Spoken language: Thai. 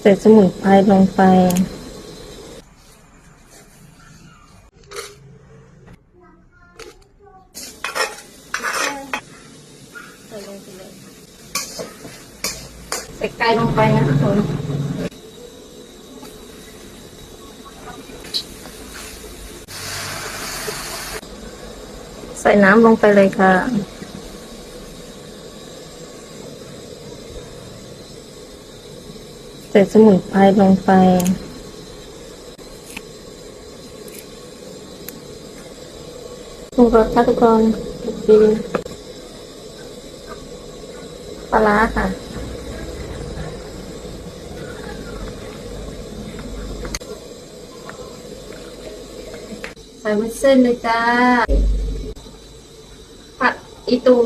ใส่สมุนไพรลงไปใส่ลงไปเลยใส่ไก่ลงไปนะทุกคนใส่น้ำลงไปเลยค่ะ ใส่สมุนไพรลงไปปรุงรสค่ะทุกคนดีปลาร้าค่ะ ใส่วุ้นเส้นเลยจ้าผัดอีตู